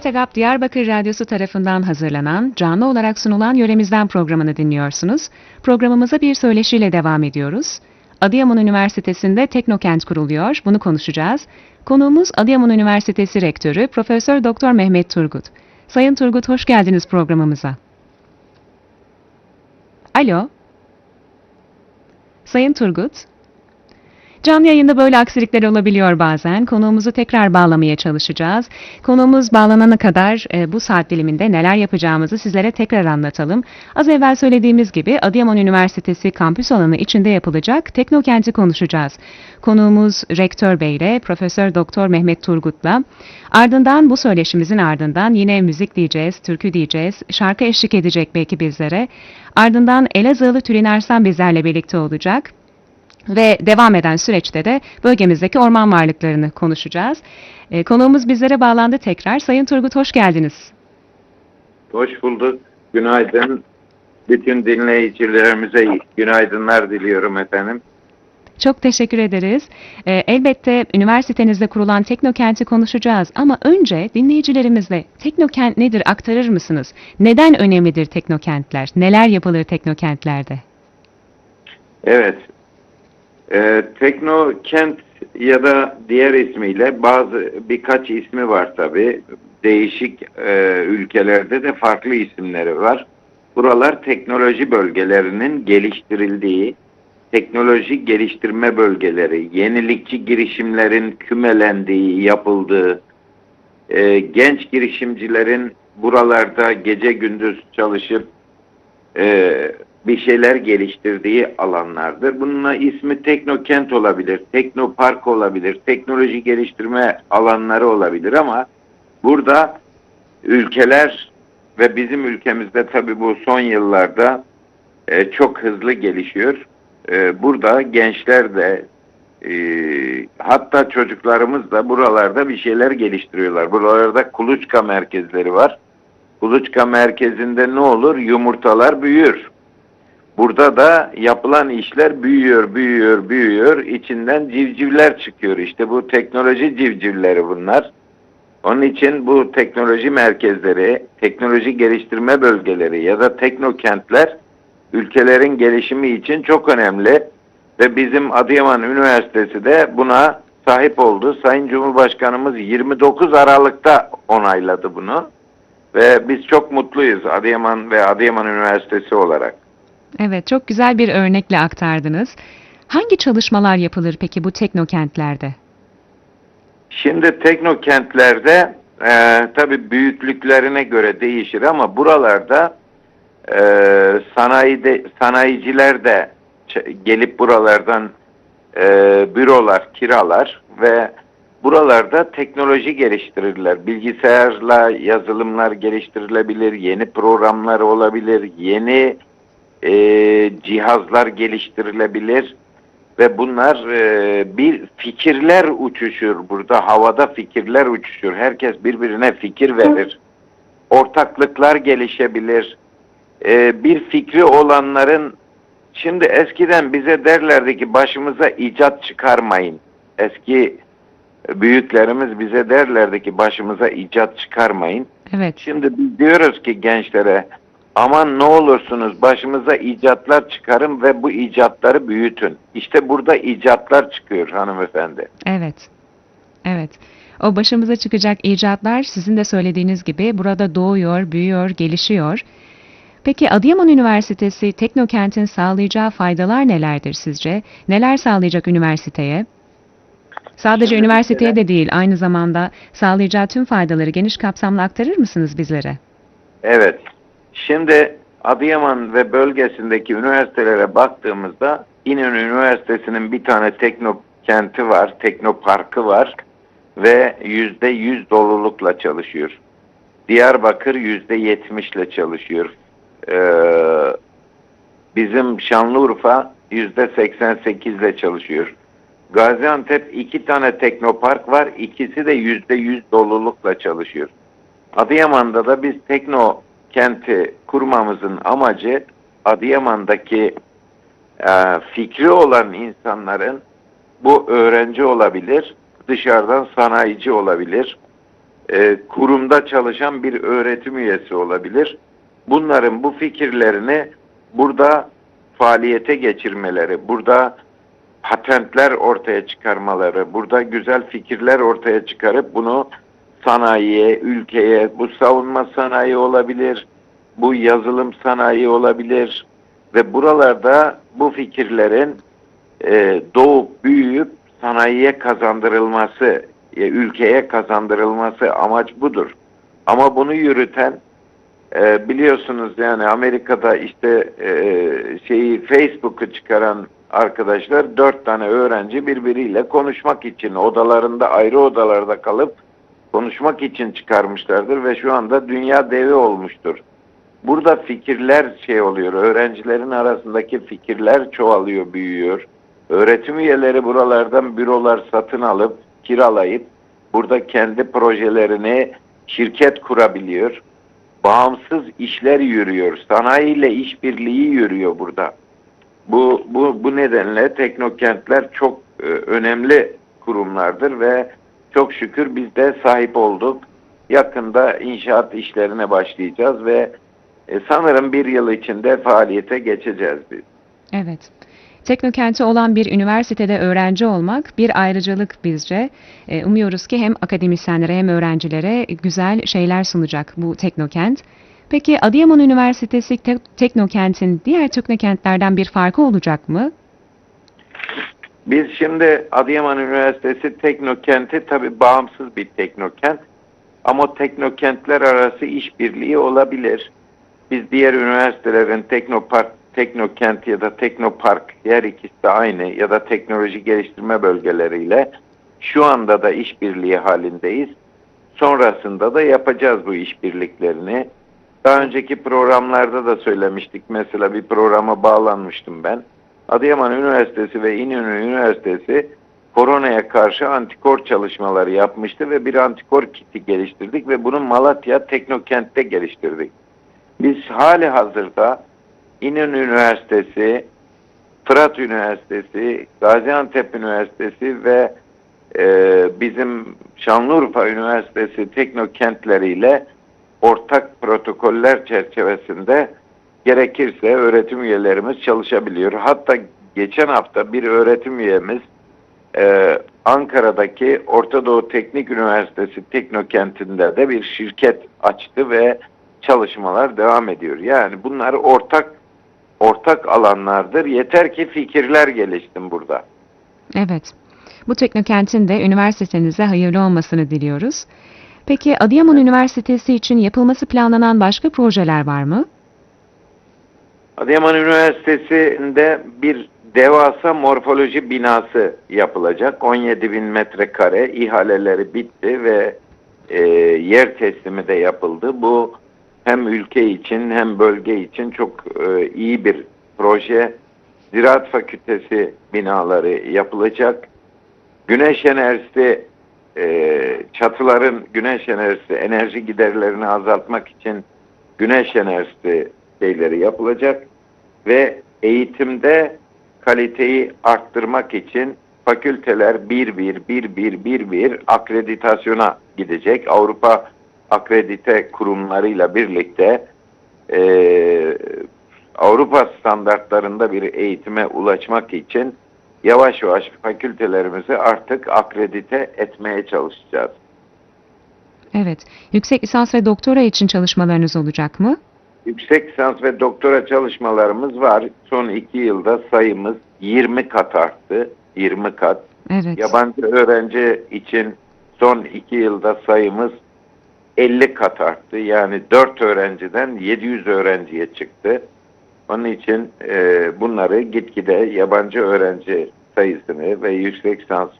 TRT Diyarbakır Radyosu tarafından hazırlanan, canlı olarak sunulan Yöremizden programını dinliyorsunuz. Programımıza bir söyleşiyle devam ediyoruz. Adıyaman Üniversitesi'nde Teknokent kuruluyor, bunu konuşacağız. Konuğumuz Adıyaman Üniversitesi Rektörü Profesör Doktor Mehmet Turgut. Sayın Turgut hoş geldiniz programımıza. Alo. Sayın Turgut. Canlı yayında böyle aksilikler olabiliyor bazen. Konuğumuzu tekrar bağlamaya çalışacağız. Konuğumuz bağlanana kadar e, bu saat diliminde neler yapacağımızı sizlere tekrar anlatalım. Az evvel söylediğimiz gibi Adıyaman Üniversitesi kampüs alanı içinde yapılacak Teknokent'i konuşacağız. Konuğumuz Rektör Bey ile Profesör Doktor Mehmet Turgut'la. Ardından bu söyleşimizin ardından yine müzik diyeceğiz, türkü diyeceğiz, şarkı eşlik edecek belki bizlere. Ardından Elazığlı Tülin Arslan bizlerle birlikte olacak. Ve devam eden süreçte de bölgemizdeki orman varlıklarını konuşacağız. E, konuğumuz bizlere bağlandı tekrar. Sayın Turgut hoş geldiniz. Hoş bulduk. Günaydın. Bütün dinleyicilerimize günaydınlar diliyorum efendim. Çok teşekkür ederiz. E, elbette üniversitenizde kurulan Teknokent'i konuşacağız ama önce dinleyicilerimizle Teknokent nedir aktarır mısınız? Neden önemlidir Teknokentler? Neler yapılır Teknokentlerde? Evet. Ee, Teknokent ya da diğer ismiyle bazı birkaç ismi var tabi. Değişik e, ülkelerde de farklı isimleri var. Buralar teknoloji bölgelerinin geliştirildiği, teknoloji geliştirme bölgeleri, yenilikçi girişimlerin kümelendiği, yapıldığı, e, genç girişimcilerin buralarda gece gündüz çalışıp e, bir şeyler geliştirdiği alanlardır. Bununla ismi Teknokent olabilir, Teknopark olabilir, teknoloji geliştirme alanları olabilir ama burada ülkeler ve bizim ülkemizde tabii bu son yıllarda e, çok hızlı gelişiyor. E, burada gençler de e, hatta çocuklarımız da buralarda bir şeyler geliştiriyorlar. Buralarda kuluçka merkezleri var. Kuluçka merkezinde ne olur? Yumurtalar büyür. Burada da yapılan işler büyüyor, büyüyor, büyüyor. İçinden civcivler çıkıyor. İşte bu teknoloji civcivleri bunlar. Onun için bu teknoloji merkezleri, teknoloji geliştirme bölgeleri ya da teknokentler ülkelerin gelişimi için çok önemli. Ve bizim Adıyaman Üniversitesi de buna sahip oldu. Sayın Cumhurbaşkanımız 29 Aralık'ta onayladı bunu. Ve biz çok mutluyuz Adıyaman ve Adıyaman Üniversitesi olarak. Evet, çok güzel bir örnekle aktardınız. Hangi çalışmalar yapılır peki bu teknokentlerde? Şimdi teknokentlerde e, tabi büyüklüklerine göre değişir ama buralarda e, sanayide, sanayiciler de gelip buralardan e, bürolar kiralar ve buralarda teknoloji geliştirirler. Bilgisayarla yazılımlar geliştirilebilir, yeni programlar olabilir, yeni e, cihazlar geliştirilebilir. Ve bunlar e, bir fikirler uçuşur. Burada havada fikirler uçuşur. Herkes birbirine fikir verir. Ortaklıklar gelişebilir. E, bir fikri olanların şimdi eskiden bize derlerdi ki başımıza icat çıkarmayın. Eski büyüklerimiz bize derlerdi ki başımıza icat çıkarmayın Evet. şimdi biz diyoruz ki gençlere aman ne olursunuz başımıza icatlar çıkarın ve bu icatları büyütün. İşte burada icatlar çıkıyor hanımefendi. Evet. Evet. O başımıza çıkacak icatlar sizin de söylediğiniz gibi burada doğuyor, büyüyor, gelişiyor. Peki Adıyaman Üniversitesi Teknokent'in sağlayacağı faydalar nelerdir sizce? Neler sağlayacak üniversiteye? Sadece üniversiteye de değil, aynı zamanda sağlayacağı tüm faydaları geniş kapsamlı aktarır mısınız bizlere? Evet. Şimdi Adıyaman ve bölgesindeki üniversitelere baktığımızda İnönü Üniversitesi'nin bir tane teknokenti var, teknoparkı var ve yüzde yüz dolulukla çalışıyor. Diyarbakır yüzde yetmişle çalışıyor. Ee, bizim Şanlıurfa yüzde seksen sekizle çalışıyor. Gaziantep iki tane teknopark var, ikisi de yüzde yüz dolulukla çalışıyor. Adıyaman'da da biz tekno kenti kurmamızın amacı Adıyaman'daki e, fikri olan insanların bu öğrenci olabilir, dışarıdan sanayici olabilir, e, kurumda çalışan bir öğretim üyesi olabilir. Bunların bu fikirlerini burada faaliyete geçirmeleri, burada patentler ortaya çıkarmaları, burada güzel fikirler ortaya çıkarıp bunu sanayiye, ülkeye, bu savunma sanayi olabilir, bu yazılım sanayi olabilir ve buralarda bu fikirlerin e, doğup büyüyüp sanayiye kazandırılması, e, ülkeye kazandırılması amaç budur. Ama bunu yürüten e, biliyorsunuz yani Amerika'da işte e, şeyi Facebook'u çıkaran arkadaşlar dört tane öğrenci birbiriyle konuşmak için odalarında ayrı odalarda kalıp konuşmak için çıkarmışlardır ve şu anda dünya devi olmuştur. Burada fikirler şey oluyor, öğrencilerin arasındaki fikirler çoğalıyor, büyüyor. Öğretim üyeleri buralardan bürolar satın alıp, kiralayıp burada kendi projelerini şirket kurabiliyor. Bağımsız işler yürüyor. Sanayiyle işbirliği yürüyor burada. Bu, bu, bu nedenle teknokentler çok e, önemli kurumlardır ve çok şükür biz de sahip olduk. Yakında inşaat işlerine başlayacağız ve e, sanırım bir yıl içinde faaliyete geçeceğiz biz. Evet. Teknokenti olan bir üniversitede öğrenci olmak bir ayrıcalık bizce. E, umuyoruz ki hem akademisyenlere hem öğrencilere güzel şeyler sunacak bu teknokent. Peki Adıyaman Üniversitesi Te- Teknokent'in diğer teknokentlerden bir farkı olacak mı? Biz şimdi Adıyaman Üniversitesi Teknokent'i tabi bağımsız bir teknokent ama teknokentler arası işbirliği olabilir. Biz diğer üniversitelerin teknopark, teknokent ya da teknopark her ikisi de aynı ya da teknoloji geliştirme bölgeleriyle şu anda da işbirliği halindeyiz. Sonrasında da yapacağız bu işbirliklerini. Daha önceki programlarda da söylemiştik. Mesela bir programa bağlanmıştım ben. Adıyaman Üniversitesi ve İnönü Üniversitesi koronaya karşı antikor çalışmaları yapmıştı ve bir antikor kiti geliştirdik ve bunu Malatya Teknokent'te geliştirdik. Biz hali hazırda İnönü Üniversitesi, Fırat Üniversitesi, Gaziantep Üniversitesi ve e, bizim Şanlıurfa Üniversitesi teknokentleriyle ortak protokoller çerçevesinde gerekirse öğretim üyelerimiz çalışabiliyor. Hatta geçen hafta bir öğretim üyemiz e, Ankara'daki Orta Doğu Teknik Üniversitesi Teknokent'inde de bir şirket açtı ve çalışmalar devam ediyor. Yani bunlar ortak ortak alanlardır. Yeter ki fikirler gelişsin burada. Evet. Bu teknokentin de üniversitenize hayırlı olmasını diliyoruz. Peki Adıyaman Üniversitesi için yapılması planlanan başka projeler var mı? Adıyaman Üniversitesi'nde bir devasa morfoloji binası yapılacak. 17 bin metrekare ihaleleri bitti ve e, yer teslimi de yapıldı. Bu hem ülke için hem bölge için çok e, iyi bir proje. Ziraat Fakültesi binaları yapılacak. Güneş enerjisi e, çatıların güneş enerjisi enerji giderlerini azaltmak için güneş enerjisi şeyleri yapılacak ve eğitimde kaliteyi arttırmak için fakülteler bir bir bir bir bir bir akreditasyona gidecek. Avrupa akredite kurumlarıyla birlikte e, Avrupa standartlarında bir eğitime ulaşmak için yavaş yavaş fakültelerimizi artık akredite etmeye çalışacağız. Evet. Yüksek lisans ve doktora için çalışmalarınız olacak mı? Yüksek lisans ve doktora çalışmalarımız var. Son iki yılda sayımız 20 kat arttı. 20 kat. Evet. Yabancı öğrenci için son iki yılda sayımız 50 kat arttı. Yani 4 öğrenciden 700 öğrenciye çıktı. Onun için e, bunları gitgide yabancı öğrenci sayısını ve yüksek lisans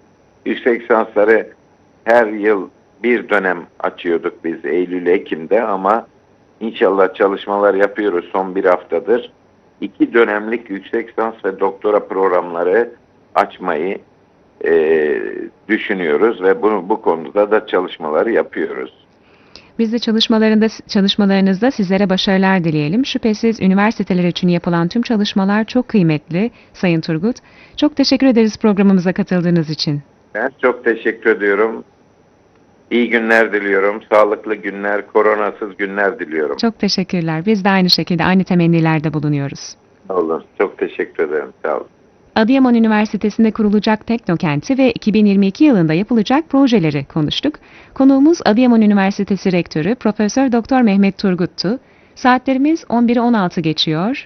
yüksek lisansları her yıl bir dönem açıyorduk biz Eylül-Ekim'de ama inşallah çalışmalar yapıyoruz son bir haftadır. İki dönemlik yüksek lisans ve doktora programları açmayı e, düşünüyoruz ve bunu bu konuda da çalışmaları yapıyoruz. Biz de çalışmalarında, çalışmalarınızda sizlere başarılar dileyelim. Şüphesiz üniversiteler için yapılan tüm çalışmalar çok kıymetli Sayın Turgut. Çok teşekkür ederiz programımıza katıldığınız için. Ben çok teşekkür ediyorum. İyi günler diliyorum. Sağlıklı günler, koronasız günler diliyorum. Çok teşekkürler. Biz de aynı şekilde aynı temennilerde bulunuyoruz. Sağ olun. Çok teşekkür ederim. Sağ olun. Adıyaman Üniversitesi'nde kurulacak Teknokent'i ve 2022 yılında yapılacak projeleri konuştuk. Konuğumuz Adıyaman Üniversitesi Rektörü Profesör Doktor Mehmet Turgut'tu. Saatlerimiz 11'i 16 geçiyor.